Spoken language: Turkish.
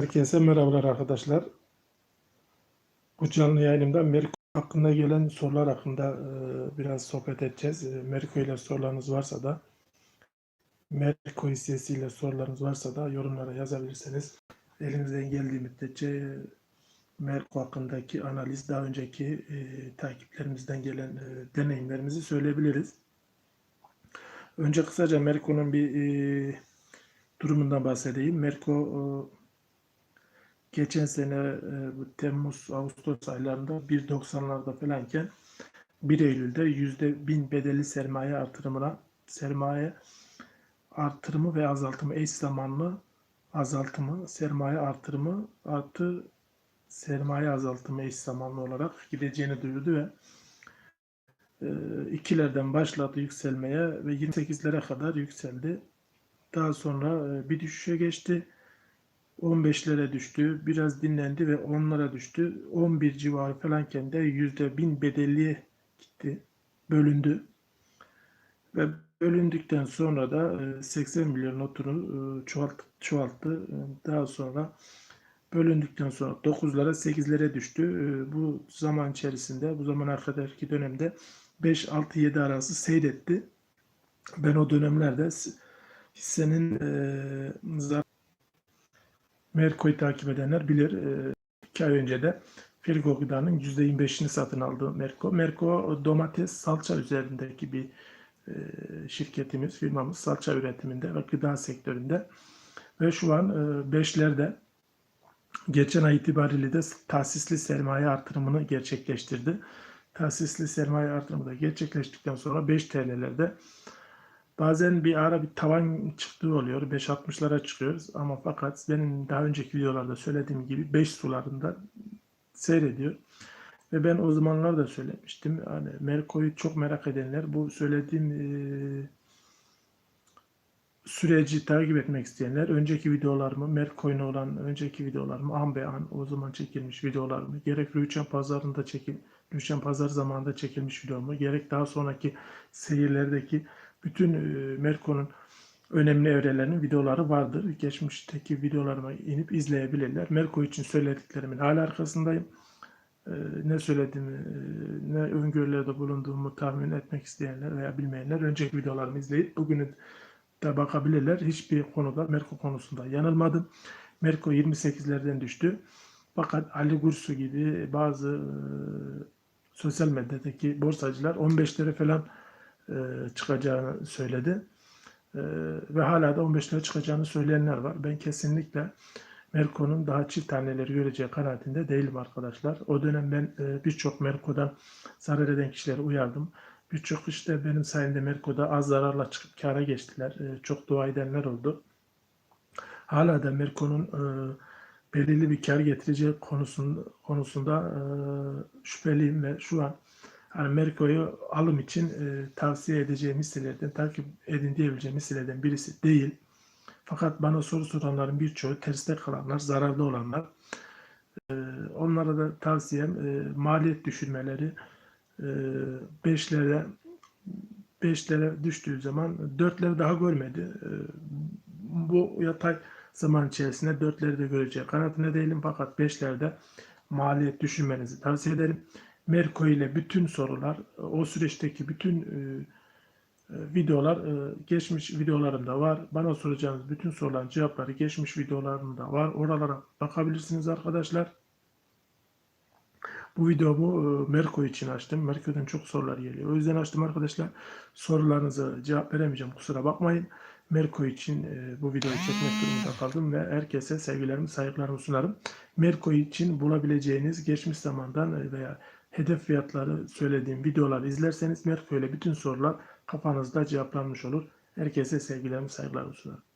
Herkese merhabalar arkadaşlar. Bu canlı yayınımda Merko hakkında gelen sorular hakkında e, biraz sohbet edeceğiz. E, Merko ile sorularınız varsa da Merko hissesiyle sorularınız varsa da yorumlara yazabilirseniz elimizden geldiği müddetçe Merko hakkındaki analiz daha önceki e, takiplerimizden gelen e, deneyimlerimizi söyleyebiliriz. Önce kısaca Merko'nun bir e, durumundan bahsedeyim. Merko e, geçen sene e, bu Temmuz Ağustos aylarında 1.90'larda falanken 1 Eylül'de %1000 bedelli sermaye artırımına sermaye artırımı ve azaltımı eş zamanlı azaltımı, sermaye artırımı artı sermaye azaltımı eş zamanlı olarak gideceğini duyurdu ve e, ikilerden başladı yükselmeye ve 28'lere kadar yükseldi. Daha sonra e, bir düşüşe geçti. 15'lere düştü. Biraz dinlendi ve 10'lara düştü. 11 civarı falanken de %1000 bedelliye gitti. Bölündü. Ve bölündükten sonra da e, 80 milyon notunu e, çoğalt, çoğalttı. E, Daha sonra bölündükten sonra 9'lara 8'lere düştü. E, Bu zaman içerisinde, bu zamana kadarki dönemde 5-6-7 arası seyretti. Ben o dönemlerde hissenin e, Merko'yu takip edenler bilir. E, iki ay önce de Frigo Gıda'nın %25'ini satın aldı Merko. Merko domates, salça üzerindeki bir e, şirketimiz, firmamız salça üretiminde ve gıda sektöründe. Ve şu an e, beşlerde geçen ay itibariyle de tahsisli sermaye artırımını gerçekleştirdi. Tahsisli sermaye artırımı da gerçekleştikten sonra 5 TL'lerde bazen bir ara bir tavan çıktığı oluyor. 5.60'lara çıkıyoruz ama fakat benim daha önceki videolarda söylediğim gibi 5 sularında seyrediyor. Ve ben o zamanlar da söylemiştim. Hani Merko'yu çok merak edenler bu söylediğim eee, süreci takip etmek isteyenler önceki videolarımı, Mercoin'e olan önceki videolarımı an be an o zaman çekilmiş videolarımı gerek Rüçhan pazarında çekil Rüçhan pazar zamanında çekilmiş videomu gerek daha sonraki seyirlerdeki bütün e, Merco'nun önemli evrelerinin videoları vardır. Geçmişteki videolarıma inip izleyebilirler. Merco için söylediklerimin hala arkasındayım. Ee, ne söylediğimi, e, ne öngörülerde bulunduğumu tahmin etmek isteyenler veya bilmeyenler önceki videolarımı izleyip bugünü de bakabilirler. Hiçbir konuda Merko konusunda yanılmadım. Merko 28'lerden düştü. Fakat Ali Gursu gibi bazı e, sosyal medyadaki borsacılar 15'lere falan e, çıkacağını söyledi. E, ve hala da 15'lere çıkacağını söyleyenler var. Ben kesinlikle Merko'nun daha çift taneleri göreceği kanaatinde değilim arkadaşlar. O dönem ben e, birçok Merko'dan zarar eden kişileri uyardım. Birçok işte benim sayemde Merko'da az zararla çıkıp kâra geçtiler. E, çok dua edenler oldu. Hala da Merko'nun e, belirli bir kar getireceği konusunda, konusunda e, şüpheliyim ve şu an hani Merko'yu alım için e, tavsiye edeceğim hisselerden, takip edin diyebileceğim hisselerden birisi değil. Fakat bana soru soranların birçoğu terste kalanlar, zararlı olanlar. E, onlara da tavsiyem e, maliyet düşürmeleri, e, beşlere beşlere düştüğü zaman dörtleri daha görmedi. E, bu yatay zaman içerisinde dörtleri de göreceği kanaatinde değilim fakat beşlerde maliyet düşürmenizi tavsiye ederim. Merko ile bütün sorular, o süreçteki bütün e, e, videolar e, geçmiş videolarımda var. Bana soracağınız bütün soruların cevapları geçmiş videolarımda var. Oralara bakabilirsiniz arkadaşlar. Bu videomu Merko için açtım. Merko'dan çok sorular geliyor. O yüzden açtım arkadaşlar. Sorularınıza cevap veremeyeceğim. Kusura bakmayın. Merko için bu videoyu çekmek durumunda kaldım ve herkese sevgilerimi, saygılarımı sunarım. Merko için bulabileceğiniz geçmiş zamandan veya hedef fiyatları söylediğim videoları izlerseniz Merko ile bütün sorular kafanızda cevaplanmış olur. Herkese sevgilerimi, saygılarımı sunarım.